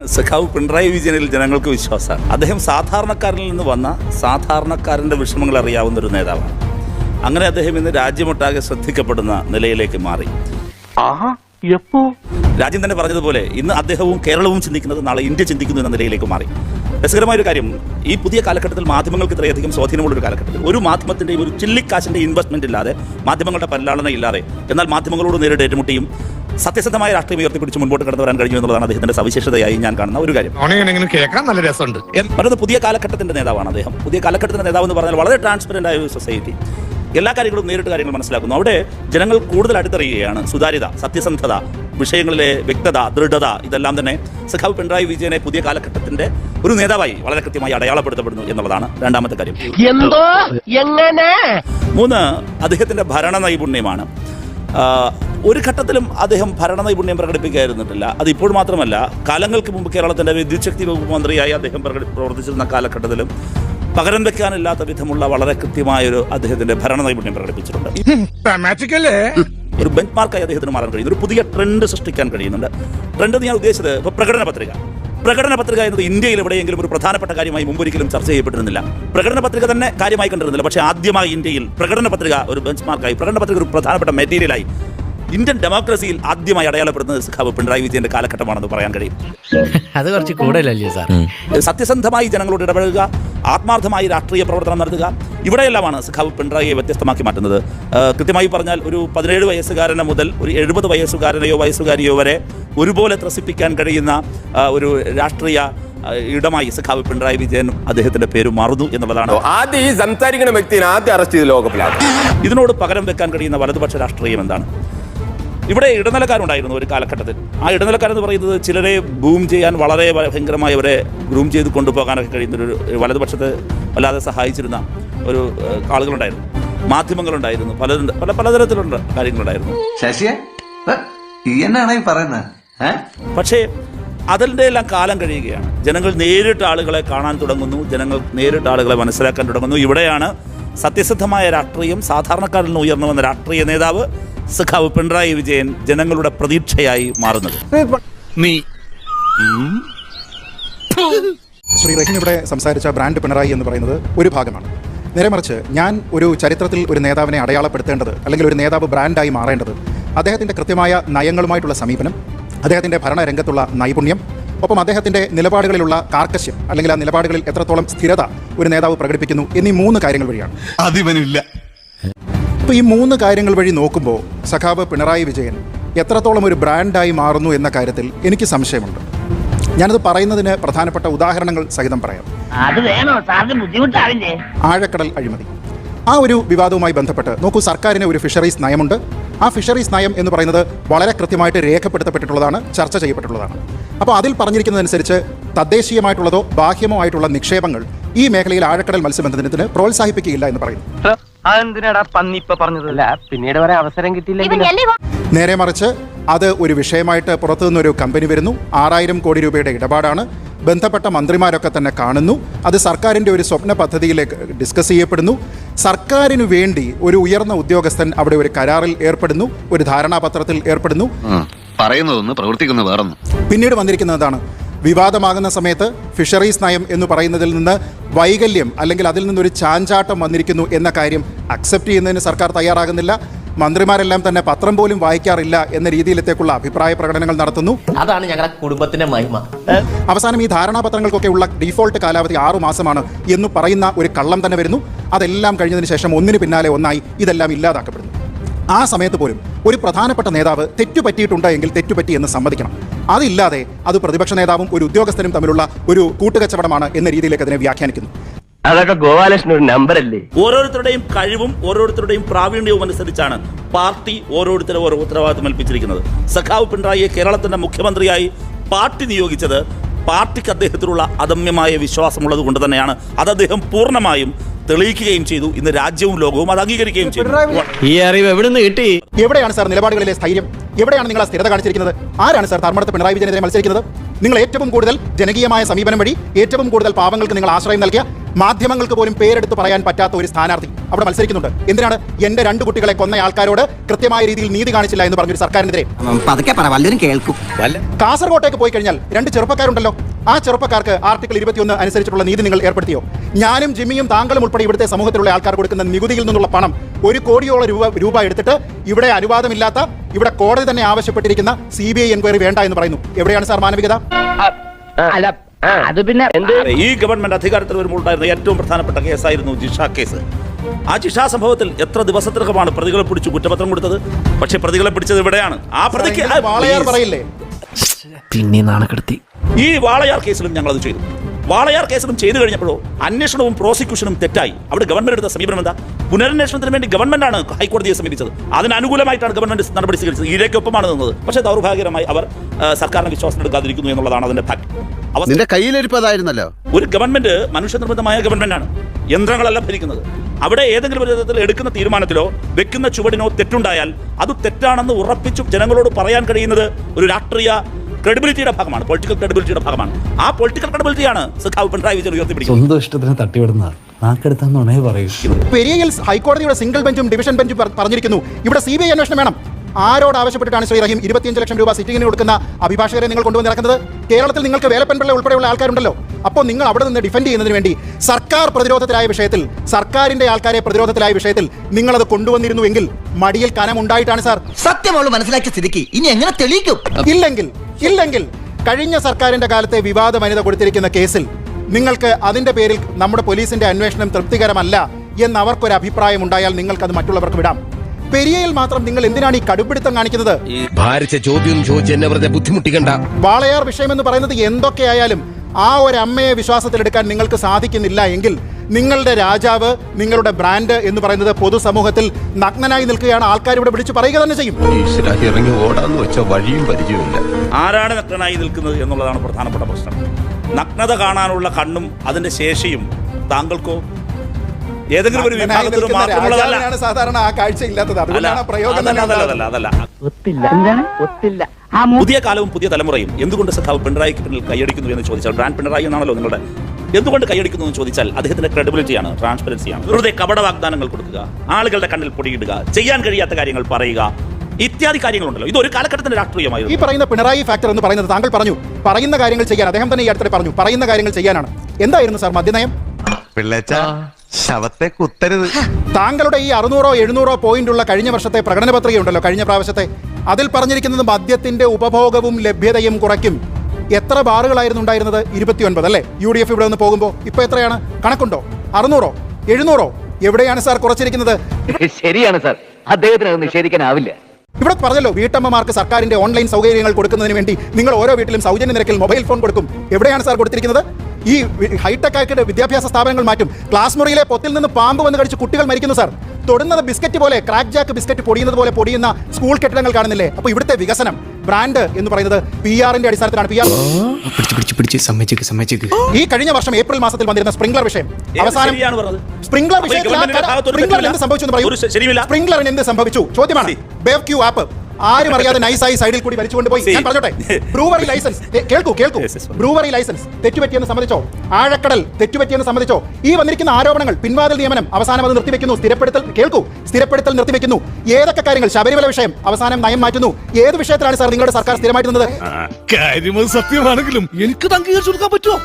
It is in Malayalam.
സഖാവ് പിണറായി വിജയനിൽ ജനങ്ങൾക്ക് വിശ്വാസമാണ്. അദ്ദേഹം സാധാരണക്കാരിൽ നിന്ന് വന്ന സാധാരണക്കാരന്റെ വിഷമങ്ങൾ അറിയാവുന്ന ഒരു നേതാവാണ്. അങ്ങനെ അദ്ദേഹം ഇന്ന് രാജ്യമൊട്ടാകെ ശ്രദ്ധിക്കപ്പെടുന്ന നിലയിലേക്ക് മാറി. എപ്പോ? രാജ്യം തന്നെ പറഞ്ഞതുപോലെ ഇന്ന് അദ്ദേഹവും കേരളവും ചിന്തിക്കുന്നത് നാളെ ഇന്ത്യ ചിന്തിക്കുന്നു എന്ന നിലയിലേക്ക് മാറി. രസകരമായ ഒരു കാര്യം ഈ പുതിയ കാലഘട്ടത്തിൽ മാധ്യമങ്ങൾക്ക് ഇത്രയധികം സ്വാധീനമുള്ള ഒരു കാലഘട്ടത്തിൽ ഒരു മാധ്യമത്തിന്റെയും ഒരു ചില്ലിക്കാശിന്റെ ഇൻവെസ്റ്റ്മെന്റ് ഇല്ലാതെ മാധ്യമങ്ങളുടെ പരിലാളന ഇല്ലാതെ എന്നാൽ മാധ്യമങ്ങളോട് നേരിട്ട് ഏറ്റുമുട്ടിയും സത്യസന്ധമായ രാഷ്ട്രീയം ഉയർത്തിപ്പിടിച്ച് മുൻപോട്ട് കടന്നു വരാൻ കഴിഞ്ഞു എന്നുള്ളതാണ് അദ്ദേഹത്തിന്റെ സവിശേഷതയായി ഞാൻ കാണുന്ന ഒരു കാര്യം. കേൾക്കാൻ നല്ല രസമുണ്ട്. മറ്റൊന്ന് പുതിയ കാലഘട്ടത്തിന്റെ നേതാവാണ് അദ്ദേഹം. പുതിയ കാലഘട്ടത്തിന്റെ നേതാവ് എന്ന് പറഞ്ഞാൽ വളരെ ട്രാൻസ്പെറന്റ് ആയ ഒരു സൊസൈറ്റി എല്ലാ കാര്യങ്ങളും നേരിട്ട് കാര്യങ്ങൾ മനസ്സിലാക്കുന്നു. അവിടെ ജനങ്ങൾ കൂടുതൽ അടുത്തറിയുകയാണ്. സുതാര്യത സത്യസന്ധത വിഷയങ്ങളിലെ വ്യക്തത ദൃഢത ഇതെല്ലാം തന്നെ സഖാവ് പിണറായി വിജയനെ പുതിയ കാലഘട്ടത്തിന്റെ ഒരു നേതാവായി വളരെ കൃത്യമായി അടയാളപ്പെടുത്തപ്പെടുന്നു എന്നുള്ളതാണ് രണ്ടാമത്തെ കാര്യം. എന്തോ? എങ്ങനെ? മൂന്ന് അദ്ദേഹത്തിന്റെ ഭരണ നൈപുണ്യമാണ് ഒരു ഘട്ടത്തിലും അദ്ദേഹം ഭരണ നൈപുണ്യം പ്രകടിപ്പിക്കാതിരുന്നിട്ടില്ല. അത് ഇപ്പോൾ മാത്രമല്ല കാലങ്ങൾക്ക് മുമ്പ് കേരളത്തിന്റെ വിദ്യുച്ഛക്തി വകുപ്പ് മന്ത്രിയായി അദ്ദേഹം പ്രവർത്തിച്ചിരുന്ന കാലഘട്ടത്തിലും പകരം വെക്കാനില്ലാത്ത വിധമുള്ള വളരെ കൃത്യമായൊരു അദ്ദേഹത്തിന്റെ ഭരണ നൈപുണ്യം പ്രകടിപ്പിച്ചിട്ടുണ്ട്. ഒരു ബെഞ്ച് മാർക്കായി അദ്ദേഹത്തിന് മാറാൻ കഴിയുന്നു. ഒരു പുതിയ ട്രെൻഡ് സൃഷ്ടിക്കാൻ കഴിയുന്നുണ്ട്. ട്രെൻഡ് എന്ന് ഞാൻ ഉദ്ദേശിച്ചത് ഇപ്പോൾ പ്രകടന പത്രിക. പ്രകടന പത്രിക എന്നത് ഇന്ത്യയിൽ എവിടെയെങ്കിലും ഒരു പ്രധാനപ്പെട്ട കാര്യമായി മുമ്പൊരിക്കലും ചർച്ച ചെയ്യപ്പെട്ടിരുന്നില്ല. പ്രകടന പത്രിക തന്നെ കാര്യമായി കണ്ടിരുന്നില്ല. പക്ഷേ ആദ്യമായി ഇന്ത്യയിൽ പ്രകടന പത്രിക ഒരു ബെഞ്ച് മാർക്കായി പ്രകടന പത്രിക ഒരു പ്രധാനപ്പെട്ട മെറ്റീരിയലായി ഇന്ത്യൻ ഡെമോക്രസിയിൽ ആദ്യമായി അടയാളപ്പെടുന്നത് സഖാവ് പിണറായി വിജയന്റെ കാലഘട്ടമാണെന്ന് പറയാൻ കഴിയും. അത് കുറച്ച് കൂടുതലല്ലേ സാർ? സത്യസന്ധമായി ജനങ്ങളോട് ഇടപഴകുക ആത്മാർത്ഥമായി രാഷ്ട്രീയ പ്രവർത്തനം നടത്തുക ഇവിടെയെല്ലാമാണ് സഖാവ് പിണറായിയെ വ്യത്യസ്തമാക്കി മാറ്റുന്നത്. കൃത്യമായി പറഞ്ഞാൽ ഒരു പതിനേഴ് വയസ്സുകാരനെ മുതൽ ഒരു എഴുപത് വയസ്സുകാരനെയോ വയസ്സുകാരിയോ വരെ ഒരുപോലെ ത്രസിപ്പിക്കാൻ കഴിയുന്ന ഒരു രാഷ്ട്രീയ ഇടമായി സഖാവ് പിണറായി വിജയൻ അദ്ദേഹത്തിന്റെ പേര് മാറുന്നു എന്നുള്ളതാണ്. ആദ്യം ഈ സംസാരിക്കുന്ന വ്യക്തിയെ ആദ്യം അറസ്റ്റ് ചെയ്ത് ലോകപ്പിലാണ് ഇതിനോട് പകരം വെക്കാൻ കഴിയുന്ന വലതുപക്ഷ രാഷ്ട്രീയം എന്താണ്? ഇവിടെ ഇടനിലക്കാരുണ്ടായിരുന്നു ഒരു കാലഘട്ടത്തിൽ. ആ ഇടനിലക്കാരെന്ന് പറയുന്നത് ചിലരെ ബൂം ചെയ്യാൻ വളരെ ഭയങ്കരമായി അവരെ ഗ്രൂം ചെയ്ത് കൊണ്ടുപോകാനൊക്കെ കഴിയുന്ന ഒരു വലതുപക്ഷത്തെ വല്ലാതെ സഹായിച്ചിരുന്ന ഒരു ആളുകളുണ്ടായിരുന്നു. മാധ്യമങ്ങളുണ്ടായിരുന്നു. പല പല പലതരത്തിലുള്ള കാര്യങ്ങളുണ്ടായിരുന്നു. പക്ഷേ അതിന്റെ എല്ലാം കാലം കഴിയുകയാണ്. ജനങ്ങൾ നേരിട്ട് ആളുകളെ കാണാൻ തുടങ്ങുന്നു. ജനങ്ങൾ നേരിട്ട് ആളുകളെ മനസ്സിലാക്കാൻ തുടങ്ങുന്നു. ഇവിടെയാണ് സത്യസന്ധമായ രാഷ്ട്രീയം സാധാരണക്കാരിൽ നിന്ന് ഉയർന്നു വന്ന രാഷ്ട്രീയ നേതാവ് സഖാവ് പിണറായി വിജയൻ ജനങ്ങളുടെ പ്രതീക്ഷയായി മാറുന്നത്. നീ. ശ്രീ റഹീം ഇവിടെ സംസാരിച്ച ബ്രാൻഡ് പിണറായി എന്ന് പറയുന്നത് ഒരു ഭാഗമാണ്. നേരെ മറിച്ച് ഞാൻ ഒരു ചരിത്രത്തിൽ ഒരു നേതാവിനെ അടയാളപ്പെടുത്തേണ്ടത് അല്ലെങ്കിൽ ഒരു നേതാവ് ബ്രാൻഡായി മാറേണ്ടത് അദ്ദേഹത്തിന്റെ കൃത്യമായ നയങ്ങളുമായിട്ടുള്ള സമീപനം അദ്ദേഹത്തിന്റെ ഭരണരംഗത്തുള്ള നൈപുണ്യം ഒപ്പം അദ്ദേഹത്തിന്റെ നിലപാടുകളിലുള്ള കാർക്കശ്യം അല്ലെങ്കിൽ ആ നിലപാടുകളിൽ എത്രത്തോളം സ്ഥിരത ഒരു നേതാവ് പ്രകടിപ്പിക്കുന്നു എന്നീ മൂന്ന് കാര്യങ്ങൾ വഴിയാണ്. അതിവനില്ല. ഇപ്പോൾ ഈ മൂന്ന് കാര്യങ്ങൾ വഴി നോക്കുമ്പോൾ സഖാവ് പിണറായി വിജയൻ എത്രത്തോളം ഒരു ബ്രാൻഡായി മാറുന്നു എന്ന കാര്യത്തിൽ എനിക്ക് സംശയമുണ്ട്. ഞാനത് പറയുന്നതിന് പ്രധാനപ്പെട്ട ഉദാഹരണങ്ങൾ സഹിതം പറയാം. ആഴക്കടൽ അഴിമതി. ആ ഒരു വിവാദവുമായി ബന്ധപ്പെട്ട് നോക്കൂ സർക്കാരിന് ഒരു ഫിഷറീസ് നയമുണ്ട്. ആ ഫിഷറീസ് നയം എന്ന് പറയുന്നത് വളരെ കൃത്യമായിട്ട് രേഖപ്പെടുത്തപ്പെട്ടിട്ടുള്ളതാണ് ചർച്ച ചെയ്യപ്പെട്ടിട്ടുള്ളതാണ്. അപ്പോൾ അതിൽ പറഞ്ഞിരിക്കുന്നതനുസരിച്ച് തദ്ദേശീയമായിട്ടുള്ളതോ ബാഹ്യമോ ആയിട്ടുള്ള നിക്ഷേപങ്ങൾ ഈ മേഖലയിൽ ആഴക്കടൽ മത്സ്യബന്ധനത്തിന് പ്രോത്സാഹിപ്പിക്കുകയില്ല എന്ന് പറയുന്നു. അതെന്തിനാടാ പറഞ്ഞതല്ല പിന്നീട് വരെ അവസരം നേരെ മറിച്ച് അത് ഒരു വിഷയമായിട്ട് പുറത്തു നിന്നൊരു കമ്പനി വരുന്നു. ആറായിരം കോടി രൂപയുടെ ഇടപാടാണ്. ബന്ധപ്പെട്ട മന്ത്രിമാരൊക്കെ തന്നെ കാണുന്നു. അത് സർക്കാരിന്റെ ഒരു സ്വപ്ന പദ്ധതിയിലേക്ക് ഡിസ്കസ് ചെയ്യപ്പെടുന്നു. സർക്കാരിനു വേണ്ടി ഒരു ഉയർന്ന ഉദ്യോഗസ്ഥൻ അവിടെ ഒരു കരാറിൽ ഏർപ്പെടുന്നു. ഒരു ധാരണാപത്രത്തിൽ ഏർപ്പെടുന്നു. പറയുന്നതൊന്ന് പ്രവർത്തിക്കുന്ന വേറൊന്നും. പിന്നീട് വന്നിരിക്കുന്നതാണ്. വിവാദമാകുന്ന സമയത്ത് ഫിഷറീസ് നയം എന്ന് പറയുന്നതിൽ നിന്ന് വൈകല്യം അല്ലെങ്കിൽ അതിൽ നിന്നൊരു ചാഞ്ചാട്ടം വന്നിരിക്കുന്നു എന്ന കാര്യം അക്സെപ്റ്റ് ചെയ്യുന്നതിന് സർക്കാർ തയ്യാറാകുന്നില്ല. മന്ത്രിമാരെല്ലാം തന്നെ പത്രം പോലും വായിക്കാറില്ല എന്ന രീതിയിലത്തേക്കുള്ള അഭിപ്രായ പ്രകടനങ്ങൾ നടത്തുന്നു. അതാണ് ഞങ്ങളുടെ കുടുംബത്തിന്റെ മഹിമ. അവസാനം ഈ ധാരണാപത്രങ്ങൾക്കൊക്കെ ഉള്ള ഡീഫോൾട്ട് കാലാവധി ആറു മാസമാണ് എന്ന് പറയുന്ന ഒരു കള്ളം തന്നെ വരുന്നു. അതെല്ലാം കഴിഞ്ഞതിന് ശേഷം ഒന്നിന് പിന്നാലെ ഒന്നായി ഇതെല്ലാം ഇല്ലാതാക്കപ്പെടുന്നു. ആ സമയത്ത് പോലും ഒരു പ്രധാനപ്പെട്ട നേതാവ് തെറ്റുപറ്റിയിട്ടുണ്ട് എങ്കിൽ തെറ്റുപറ്റി എന്ന് സമ്മതിക്കണം. അതില്ലാതെ അത് പ്രതിപക്ഷ നേതാവും ഒരു ഉദ്യോഗസ്ഥനും തമ്മിലുള്ള ഒരു കൂട്ടുകച്ചവടമാണ് എന്ന രീതിയിലേക്ക് അതിനെ വ്യാഖ്യാനിക്കുന്നു. അതൊക്കെ ഗോപാലകൃഷ്ണൻ ഒരു നമ്പർ അല്ലേ ഓരോരുത്തരുടെയും കഴിവും ഓരോരുത്തരുടെയും പ്രാവീണ്യവും അനുസരിച്ചാണ് പാർട്ടി ഓരോരുത്തരും ഓരോ ഉത്തരവാദിത്വം ഏൽപ്പിച്ചിരിക്കുന്നത്. സഖാവ് പിണറായിയെ കേരളത്തിന്റെ മുഖ്യമന്ത്രിയായി പാർട്ടി നിയോഗിച്ചത് പാർട്ടിക്ക് അദ്ദേഹത്തിലുള്ള അദമ്യമായ വിശ്വാസമുള്ളത് കൊണ്ട് തന്നെയാണ്. അത് അദ്ദേഹം പൂർണമായും തെളിയിക്കുകയും ചെയ്തു. ഇന്ന് രാജ്യവും ലോകവും അത് അംഗീകരിക്കുകയും ചെയ്തു. ഈ അറിവ് എവിടുന്ന് കിട്ടി? എവിടെയാണ് സാർ നിലപാടുകളിലെ സ്ഥൈര്യം? എവിടെയാണ് നിങ്ങൾ ആ സ്ഥിരത കാണിച്ചിരിക്കുന്നത്? ആരാണ് സാർ ധർമ്മടത്ത് പിണറായി വിജയനെതിരെ മത്സരിക്കുന്നത്? നിങ്ങൾ ഏറ്റവും കൂടുതൽ ജനകീയമായ സമീപനം വഴി ഏറ്റവും കൂടുതൽ പാവങ്ങൾക്ക് നിങ്ങൾ ആശ്രയം നൽകിയ മാധ്യമങ്ങൾക്ക് പോലും പേരെടുത്ത് പറയാൻ പറ്റാത്ത ഒരു സ്ഥാനാർത്ഥി അവിടെ മത്സരിക്കുന്നുണ്ട്. എന്തിനാണ് എന്റെ രണ്ട് കുട്ടികളെ കൊന്ന ആൾക്കാരോട് കൃത്യമായ രീതിയിൽ നീതി കാണിച്ചില്ല എന്ന് പറഞ്ഞൊരു സർക്കാരിനെതിരെ? കാസർകോട്ടേക്ക് പോയി കഴിഞ്ഞാൽ രണ്ട് ചെറുപ്പക്കാരുണ്ടല്ലോ. ആ ചെറുപ്പക്കാർക്ക് ആർട്ടിക്കിൾ ഇരുപത്തിയൊന്ന് അനുസരിച്ചിട്ടുള്ള നീതി നിങ്ങൾ ഏർപ്പെടുത്തിയോ? ഞാനും ജിമ്മിയും താങ്കളും ഉൾപ്പെടെ ഇവിടുത്തെ സമൂഹത്തിലുള്ള ആൾക്കാർ കൊടുക്കുന്ന നികുതിയിൽ നിന്നുള്ള പണം ഒരു കോടിയോളം രൂപ രൂപ എടുത്തിട്ട് ഇവിടെ അനുവാദമില്ലാത്ത ഇവിടെ കോടതി തന്നെ ആവശ്യപ്പെട്ടിരിക്കുന്ന സി ബി ഐ എൻക്വയറി വേണ്ട എന്ന് പറയുന്നു. എവിടെയാണ് സാർ മാനവികത? അത് പിന്നെ ഈ ഗവൺമെന്റ് അധികാരത്തിൽ വരുമ്പോൾ ഉണ്ടായിരുന്ന ഏറ്റവും പ്രധാനപ്പെട്ട കേസായിരുന്നു ജിഷ കേസ്. ആ ജിഷാ സംഭവത്തിൽ എത്ര ദിവസത്തിനകമാണ് പ്രതികളെ പിടിച്ചു കുറ്റപത്രം കൊടുത്തത്? പക്ഷെ പ്രതികളെ പിടിച്ചത് ഇവിടെയാണ്. ആ പ്രതിക്ക് പിന്നെ നാണക്കെടുത്തി. ഈ വാളയാർ കേസിലും ഞങ്ങൾ അത് ചെയ്തു. വാളയാർ കേസിലും ചെയ്തു കഴിഞ്ഞപ്പോഴോ അന്വേഷണവും പ്രോസിക്യൂഷനും തെറ്റായി. അവിടെ ഗവൺമെന്റ് എടുത്ത സമീപനം എന്താ? പുനരന്വേഷണത്തിന് വേണ്ടി ഗവൺമെന്റ് ആണ് ഹൈക്കോടതിയെ സമീപിച്ചത്. അതിനനുകൂലമായിട്ടാണ് ഗവൺമെന്റ് നടപടി സ്വീകരിച്ചത്. ഇരയ്ക്കൊപ്പമാണ് നിന്നത്. പക്ഷേ ദൗർഭാഗ്യകരമായി അവർ സർക്കാരിന് എടുക്കാതിരിക്കുന്നു എന്നുള്ളതാണ് അതിന്റെ ഫാക്ട് നിന്റെ കയ്യിലിരിപ്പതായിരുന്നല്ലോ. ഒരു ഗവൺമെന്റ് മനുഷ്യനിർമ്മിതമായ ഗവൺമെന്റാണ് യന്ത്രങ്ങളല്ല ഭരിക്കുന്നത്. അവിടെ ഏതെങ്കിലും ഒരു വിധത്തിൽ എടുക്കുന്ന തീരുമാനത്തിലോ വെക്കുന്ന ചുവടിനോ തെറ്റുണ്ടായാൽ അത് തെറ്റാണെന്ന് ഉറപ്പിച്ചു ജനങ്ങളോട് പറയാൻ കഴിയുന്നത് ഒരു രാഷ്ട്രീയ ക്രെഡിബിലിറ്റിയുടെ ഭാഗമാണ് പൊളിറ്റിക്കൽ ക്രെഡിബിലിറ്റിയുടെ ഭാഗമാണ്. ആ പൊളിറ്റിക്കൽ ക്രെഡിബിലിറ്റിയാണ് സഖാവ് പിണറായി വിജയൻ ഉയർത്തിപ്പിടിക്കുന്നത്. സ്വന്തം ഇഷ്ടത്തിന് തട്ടിവിടുന്ന നാക്കെടുത്താന്നുണേ പറയൂ. പെരിയയിൽ ഹൈക്കോടതിയുടെ സിംഗിൾ ബെഞ്ചും ഡിവിഷൻ ബെഞ്ചും പറഞ്ഞിരിക്കുന്നു. ഇവിടെ സി ബി ഐ അന്വേഷണം വേണം. ആരോട് ആവശ്യപ്പെട്ടിട്ടാണ് ശ്രീ റഹീം ഇരുപത്തിയഞ്ച് ലക്ഷം രൂപ സിറ്റിങ്ങിന് കൊടുക്കുന്ന അഭിഭാഷകരെ നിങ്ങൾ കൊണ്ടുവന്ന് ഇറക്കുന്നത്? കേരളത്തിൽ നിങ്ങൾക്ക് വേലപ്പൻപിള്ള ഉൾപ്പെടെയുള്ള ആൾക്കാരുണ്ടല്ലോ. അപ്പോൾ നിങ്ങൾ അവിടെ നിന്ന് ഡിഫെൻഡ് ചെയ്യുന്നതിന് വേണ്ടി സർക്കാർ പ്രതിരോധത്തിലായ വിഷയത്തിൽ സർക്കാരിന്റെ ആൾക്കാരെ പ്രതിരോധത്തിലായ വിഷയത്തിൽ നിങ്ങളത് കൊണ്ടുവന്നിരുന്നുവെങ്കിൽ മടിയിൽ കനം ഉണ്ടായിട്ടാണ് സാർ സത്യമോൾ മനസ്സിലാക്കിയ സ്ഥിതിക്ക്. ഇനി എങ്ങനെ തെളിയിക്കും? ഇല്ലെങ്കിൽ ഇല്ലെങ്കിൽ കഴിഞ്ഞ സർക്കാരിന്റെ കാലത്തെ വിവാദ വനിത കൊടുത്തിരിക്കുന്ന കേസിൽ നിങ്ങൾക്ക് അതിന്റെ പേരിൽ നമ്മുടെ പോലീസിന്റെ അന്വേഷണം തൃപ്തികരമല്ല എന്ന് അവർക്കൊരു അഭിപ്രായം ഉണ്ടായാൽ നിങ്ങൾക്ക് അത് മറ്റുള്ളവർക്ക് വിടാം. പെരിയയിൽ മാത്രം നിങ്ങൾ എന്തിനാണ് ഈ കടുപിടുത്തം കാണിക്കുന്നത്? ഭാരിച്ച ചോദ്യം ചോദിച്ച് എന്നെ വെറുതെ ബുദ്ധിമുട്ടിക്കണ്ട. വാളയാർ വിഷയം എന്ന് പറയുന്നത് എന്തൊക്കെയായാലും ആ ഒരു അമ്മയെ വിശ്വാസത്തിലെടുക്കാൻ നിങ്ങൾക്ക് സാധിക്കുന്നില്ല എങ്കിൽ നിങ്ങളുടെ രാജാവ് നിങ്ങളുടെ ബ്രാൻഡ് എന്ന് പറയുന്നത് പൊതുസമൂഹത്തിൽ നഗ്നനായി നിൽക്കുകയാണ്. ആൾക്കാർ ഇവിടെ വിളിച്ചു പറയുക തന്നെ ചെയ്യും. ഇറങ്ങി ഓടാന്ന് വെച്ച വഴിയും പരിചയമില്ല ആരാണ് നഗ്നനായി നിൽക്കുന്നത് എന്നുള്ളതാണ് പ്രധാനപ്പെട്ട പ്രശ്നം. നഗ്നത കാണാനുള്ള കണ്ണും അതിന്റെ ശേഷിയും താങ്കൾക്കോ ഏതെങ്കിലും ഒരു വിഭാഗത്തിന് മാത്രമുള്ളതല്ല സാധാരണ ആ കാഴ്ച ഇല്ലാത്തത് അല്ല. അതുകൊണ്ടാണ് പ്രയോഗം അതല്ല ഒത്തില്ല. പുതിയ കാലവും പുതിയ തലമുറയും എന്തുകൊണ്ട് സഖാവ് പിണറായിക്ക് പിന്നിൽ കൈയടിക്കുന്നു എന്ന് ചോദിച്ചാൽ ബ്രാൻഡ് പിണറായി എന്നാണല്ലോ നിങ്ങളുടെ എന്തുകൊണ്ട് കൈയടിക്കുന്നു എന്ന് ചോദിച്ചാൽ അദ്ദേഹത്തിന്റെ ക്രെഡിബിലിറ്റിയാണ് ട്രാൻസ്പെറൻസിയാണ് വെറുതെ കപട വാഗ്ദാനങ്ങൾ കൊടുക്കുക ആളുകളുടെ കണ്ണിൽ പൊടിയിടുക ചെയ്യാൻ കഴിയാത്ത കാര്യങ്ങൾ പറയുക ഇത്യാദി കാര്യങ്ങളുണ്ടല്ലോ. ഇത് ഒരു കാലഘട്ടത്തിന്റെ ഈ പറയുന്ന പിണറായി ഫാക്ടർ എന്ന് പറയുന്നത് താങ്കൾ പറഞ്ഞു. പറയുന്ന കാര്യങ്ങൾ ചെയ്യാൻ അദ്ദേഹം തന്നെ ഈ അടുത്തിടെ പറഞ്ഞു. പറയുന്ന കാര്യങ്ങൾ ചെയ്യാനാണ്. എന്തായിരുന്നു സാർ മദ്യനയം? പിള്ളേച്ച ശവത്തെ കുത്തരുത് താങ്കളുടെ ഈ അറുന്നൂറോ എഴുന്നൂറോ പോയിന്റ് ഉള്ള കഴിഞ്ഞ വർഷത്തെ പ്രകടന പത്രിക ഉണ്ടല്ലോ കഴിഞ്ഞ പ്രാവശ്യത്തെ. അതിൽ പറഞ്ഞിരിക്കുന്നത് മദ്യത്തിന്റെ ഉപഭോഗവും ലഭ്യതയും കുറയ്ക്കും. എത്ര ബാറുകളായിരുന്നു ഉണ്ടായിരുന്നത്? ഇരുപത്തിയൊൻപത് അല്ലേ? യു ഡി എഫ് ഇവിടെ നിന്ന് പോകുമ്പോൾ ഇപ്പൊ എത്രയാണ്? കണക്കുണ്ടോ? അറുന്നൂറോ? എഴുന്നൂറോ? എവിടെയാണ് സാർ കുറച്ചിരിക്കുന്നത്? ശരിയാണ് സാർ. അദ്ദേഹത്തിന് അത് നിഷേധിക്കാനാവില്ല. ഇവിടെ പറഞ്ഞല്ലോ വീട്ടമ്മമാർക്ക് സർക്കാരിന്റെ ഓൺലൈൻ സൗകര്യങ്ങൾ കൊടുക്കുന്നതിന് വേണ്ടി നിങ്ങൾ ഓരോ വീട്ടിലും സൗജന്യ നിരക്കിൽ മൊബൈൽ ഫോൺ കൊടുക്കും. എവിടെയാണ് സാർ കൊടുത്തിരിക്കുന്നത്? ഈ ഹൈടെക് ആക്കിയിട്ട് വിദ്യാഭ്യാസ സ്ഥാപനങ്ങൾ മാറ്റും. ക്ലാസ് മുറിയിലെ പൊത്തിൽ നിന്ന് പാമ്പ് വന്ന് കടിച്ച് കുട്ടികൾ മരിക്കുന്നു സാർ. തൊടുന്നത് ബിസ്ക്കറ്റ് പോലെ ക്രാക്ക് ജാക്ക് ബിസ്ക്കറ്റ് പൊടിയുന്നത് പോലെ പൊടിയുന്ന സ്കൂൾ കെട്ടിടങ്ങൾ കാണുന്നില്ലേ? അപ്പോൾ ഇവിടുത്തെ വികസനം ബ്രാൻഡ് എന്ന് പറയുന്നത് പി ആറിന്റെ അടിസ്ഥാനത്തിലാണ്. പി ആർ ഈ കഴിഞ്ഞ വർഷം ഏപ്രിൽ മാസത്തിൽ വന്നിരുന്ന സ്പ്രിംഗ്ലർ വിഷയം. അവസാനം? സ്പ്രിംഗ്ലർ വിഷയത്തിൽ ഭാഗത്തൊരു സ്പ്രിംഗ്ലറിന് എന്ത് സംഭവിച്ചു എന്ന് പറയൂ? സ്പ്രിംഗ്ലറിന് എന്ത് സംഭവിച്ചു? ചോദ്യമാണ്. ബേവ് ക്യൂ ആപ്പ് ആരും അറിയാതെ നൈസായി സൈഡിൽ കൂടി വലിച്ചുകൊണ്ട് പോയി. ഞാൻ പറഞ്ഞോട്ടെ? ബ്രൂവറി ലൈസൻസ് കേൾക്കൂ കേൾക്കൂ. ബ്രൂവറി ലൈസൻസ് തെറ്റുപറ്റിയെന്ന് സമ്മതിച്ചോ? ആഴക്കടൽ തെറ്റുപറ്റിയെന്ന് സമ്മതിച്ചോ? ഈ വന്നിരിക്കുന്ന ആരോപണങ്ങൾ പിൻവാതിൽ നിയമനം അവസാനം അത് നിർത്തിവെക്കുന്നു. സ്ഥിരപ്പെടുത്തൽ കേൾക്കൂ. സ്ഥിരപ്പെടുത്തൽ നിർത്തിവെക്കുന്നു. ഏതൊക്കെ കാര്യങ്ങൾ? ശബരിമല വിഷയം അവസാനം നയം മാറ്റുന്നു. ഏത് വിഷയത്തിലാണ് സാർ നിങ്ങളുടെ സർക്കാർ സ്ഥിരമായിട്ട് സത്യമാണെങ്കിലും എനിക്ക് അംഗീകരിച്ചു കൊടുക്കാൻ പറ്റുമോ?